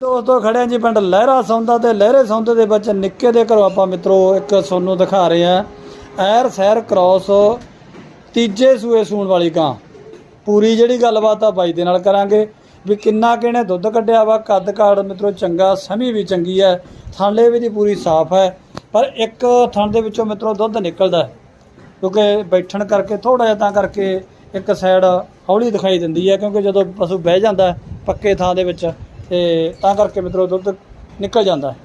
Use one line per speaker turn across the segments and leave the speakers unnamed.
ਦੋਸਤੋ ਖੜੇ ਜੀ ਪਿੰਡ ਲਹਿਰਾ ਸੌਂਦਾ ਤੇ ਲਹਿਰੇ ਸੌਂਦੇ ਦੇ ਵਿੱਚ ਨਿੱਕੇ ਦੇ ਘਰੋਂ ਆਪਾਂ ਮਿੱਤਰੋ ਇੱਕ ਸੋਨੂੰ ਦਿਖਾ ਰਹੇ ਆ ਐਰ ਸਹਿਰ ਕ੍ਰਾਸ ਤੀਜੇ ਸੂਏ ਸੂਣ ਵਾਲੀ ਗਾਂ। ਪੂਰੀ ਜਿਹੜੀ ਗੱਲਬਾਤ ਆ ਬਾਈ ਦੇ ਨਾਲ ਕਰਾਂਗੇ ਵੀ ਕਿੰਨਾ ਕਿਹਨੇ ਦੁੱਧ ਕੱਢਿਆ ਵਾ, ਕੱਦ ਕਾੜ ਮਿੱਤਰੋ ਚੰਗਾ, ਸਮੀ ਵੀ ਚੰਗੀ ਹੈ, ਥਾਂਲੇ ਵੀ ਦੀ ਪੂਰੀ ਸਾਫ਼ ਹੈ, ਪਰ ਇੱਕ ਥਣ ਦੇ ਵਿੱਚੋਂ ਮਿੱਤਰੋ ਦੁੱਧ ਨਿਕਲਦਾ ਕਿਉਂਕਿ ਬੈਠਣ ਕਰਕੇ ਥੋੜਾ ਜਿਹਾ ਤਾਂ ਕਰਕੇ ਇੱਕ ਸਾਈਡ ਹੌਲੀ ਦਿਖਾਈ ਦਿੰਦੀ ਹੈ, ਕਿਉਂਕਿ ਜਦੋਂ ਪਸ਼ੂ ਬਹਿ ਜਾਂਦਾ ਪੱਕੇ ਥਾਂ ਦੇ ਵਿੱਚ ਤੇ ਤਾਂ ਕਰਕੇ ਮਿੱਤਰੋ ਦੁੱਧ ਨਿਕਲ ਜਾਂਦਾ ਹੈ।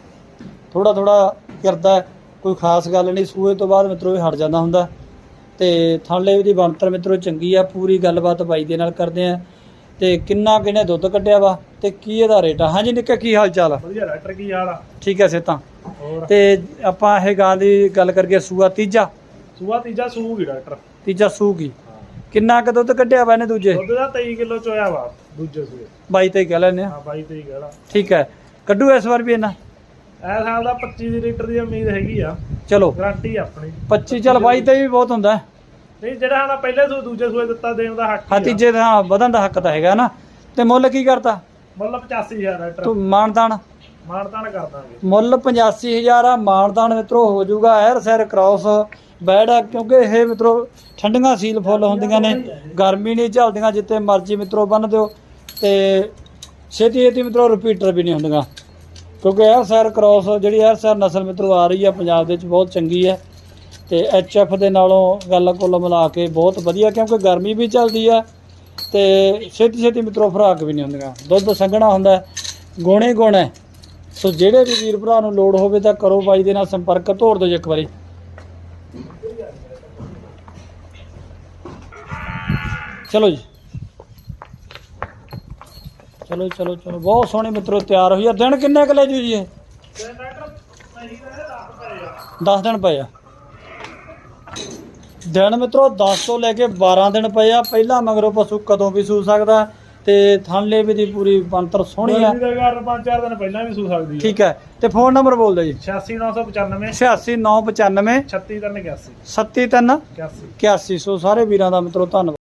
ਥੋੜਾ ਥੋੜਾ ਕਰਦਾ ਕੋਈ ਖਾਸ ਗੱਲ ਨਹੀਂ ਸੂਏ ਤੋਂ ਬਾਅਦ ਮਿੱਤਰੋ ਇਹ ਹਟ ਜਾਂਦਾ ਹੁੰਦਾ। ਤੇ ਥਣਲੇ ਦੀ ਬਣਤਰ ਮਿੱਤਰੋ ਚੰਗੀ ਆ ਪੂਰੀ ਗੱਲਬਾਤ ਬਾਈ ਦੇ ਨਾਲ ਕਰਦੇ ਆ। ਤੇ ਕਿੰਨਾ ਕਿਨੇ ਦੁੱਧ ਕੱਢਿਆ ਵਾ ਤੇ ਕੀ ਇਹਦਾ ਰੇਟ ਆ? ਹਾਂਜੀ ਨਿੱਕਾ ਕੀ ਹਾਲ ਚਾਲ ਆ?
ਵਧੀਆ ਡਾਕਟਰ ਕੀ ਹਾਲ ਆ?
ਠੀਕ ਹੈ ਸੇਤਾਂ ਤੇ ਆਪਾਂ ਇਹ ਗਾਂ ਦੀ ਗੱਲ ਕਰਕੇ ਸੂਆ ਤੀਜਾ।
ਸੂਆ ਤੀਜਾ ਸੂਗੀ ਡਾਕਟਰ।
ਤੀਜਾ ਸੂਗੀ। ਕਿੰਨਾ ਕੁ ਦੁੱਧ ਕੱਢਿਆ ਵਾ ਇਹਨੇ ਦੂਜੇ?
ਦੁੱਧ ਦਾ 23 ਕਿਲੋ ਚੋਇਆ ਵਾ। ਦੂਜੇ ਸੂਏ।
ਤੇ ਕਹਿ ਲੈਨੇ ਆ।
ਹਾਂ 22 23 ਗੜਾ
ਠੀਕ ਹੈ। ਕੱਢੂ ਇਸ ਵਾਰ ਵੀ ਇਹਨਾਂ?
ਐ ਸਾਲ ਦਾ 25 ਦੀ ਲੀਟਰ ਦੀ ਉਮੀਦ ਹੈਗੀ ਆ।
ਚਲੋ।
ਗਾਰੰਟੀ ਆਪਣੀ।
25 ਚਲ ਬਾਈ ਤੇ ਵੀ ਬਹੁਤ ਹੁੰਦਾ। ਹੈ।
ਨਹੀਂ ਜਿਹੜਾ ਹਣਾ ਪਹਿਲੇ ਸੂ ਦੂਜੇ ਸੂਏ ਦਿੱਤਾ ਦੇਣ ਦਾ ਹੱਕ
ਹਾਂ
ਹੀ ਆ।
ਤੀਜੇ ਦਾ ਵਧਣ ਦਾ ਹੱਕ ਤਾਂ ਹੈਗਾ ਨਾ। ਤੇ ਮੁੱਲ ਕੀ ਕਰਤਾ?
ਮੁੱਲ 85000 ਡਾਕਟਰ
ਤੂੰ ਮਾਨਦਾਨ
ਮਾਨਤਾਨ ਕਰ ਦਾਂਗੇ।
ਮੁੱਲ 85000 ਆ। ਮਾਨਦਾਨ ਮਿੱਤਰੋ ਹੋ ਜਾਊਗਾ ਐਰ ਸੈਰ ਕ੍ਰਾਸ। ਬੈੜ ਆ ਕਿਉਂਕਿ ਇਹ ਮਿੱਤਰੋ ਠੰਡੀਆਂ ਸੀਲ ਫੁੱਲ ਹੁੰਦੀਆਂ ਨੇ ਗਰਮੀ ਨਹੀਂ ਝੱਲਦੀਆਂ ਜਿੱਤੇ ਮਰਜ਼ੀ ਮਿੱਤਰੋ ਬੰਨ ਦਿਓ ਤੇ ਛੇਤੀ ਛੇਤੀ ਮਿੱਤਰੋ ਰਿਪੀਟਰ ਵੀ ਨਹੀਂ ਹੁੰਦੀਆਂ। ਕਿਉਂਕਿ ਐਰ ਸੈਰ ਕ੍ਰਾਸ ਜਿਹੜੀ ਐਰ ਸੈਰ ਨਸਲ ਮਿੱਤਰੋ ਆ ਰਹੀ ਆ ਪੰਜਾਬ ਦੇ ਵਿੱਚ ਬਹੁਤ ਚੰਗੀ ਹੈ ਤੇ ਐਚ ਐਫ ਦੇ ਨਾਲੋਂ ਗੱਲ ਕੁੱਲ ਮਿਲਾ ਕੇ ਬਹੁਤ ਵਧੀਆ ਕਿਉਂਕਿ ਗਰਮੀ ਵੀ ਚੱਲਦੀ ਆ ਤੇ ਛੇਤੀ ਛੇਤੀ ਮਿੱਤਰੋ ਫਰਾਕ ਵੀ ਨਹੀਂ ਹੁੰਦੀਆਂ। ਦੁੱਧ ਸੰਘਣਾ ਹੁੰਦਾ ਹੈ, ਗੁਣੇ ਸੋ ਜਿਹੜੇ ਵੀ ਵੀਰ ਭਰਾ ਨੂੰ ਲੋੜ ਹੋਵੇ ਤਾਂ ਕਰੋ ਬਾਈ ਦੇ ਨਾਲ ਸੰਪਰਕ ਤੋੜ ਦਿਓ ਜੀ ਇੱਕ ਵਾਰੀ। ਚਲੋ ਜੀ। ਚਲੋ ਚਲੋ ਚਲੋ। ਬਹੁਤ ਸੋਹਣੇ ਮਿੱਤਰੋ ਤਿਆਰ ਹੋਈ ਆ। ਦਿਨ ਕਿੰਨੇ ਕੁ ਲੈ ਜੂ ਜੀ ਇਹ?
ਤੇ ਡਾਕਟਰ ਨਹੀਂ ਰਹੇ 10 ਪਏ ਆ
10 ਦਿਨ ਪਏ ਆ। ਦਿਨ ਮਿੱਤਰੋ 10 ਤੋਂ ਲੈ ਕੇ 12 ਦਿਨ ਪਏ ਆ। ਪਹਿਲਾਂ ਮਗਰੋਂ ਪਸ਼ੂ ਕਦੋਂ ਵੀ ਸੂ ਸਕਦਾ ਤੇ ਥਣਲੇ ਵੀ ਦੀ ਪੂਰੀ ਬੰਤਰ ਸੋਹਣੀ ਆ।
ਦੇ ਚਾਰ ਦਿਨ ਪਹਿਲਾਂ ਵੀ ਸੂ ਸਕਦੀ ਹੈ
ਠੀਕ ਹੈ। ਤੇ ਫੋਨ ਨੰਬਰ ਬੋਲ ਦਿਓ ਜੀ।
86995
86995
36381
703
81
81 ਸੋ ਸਾਰੇ ਵੀਰਾਂ ਦਾ ਮਿੱਤਰੋ ਧੰਨਵਾਦ।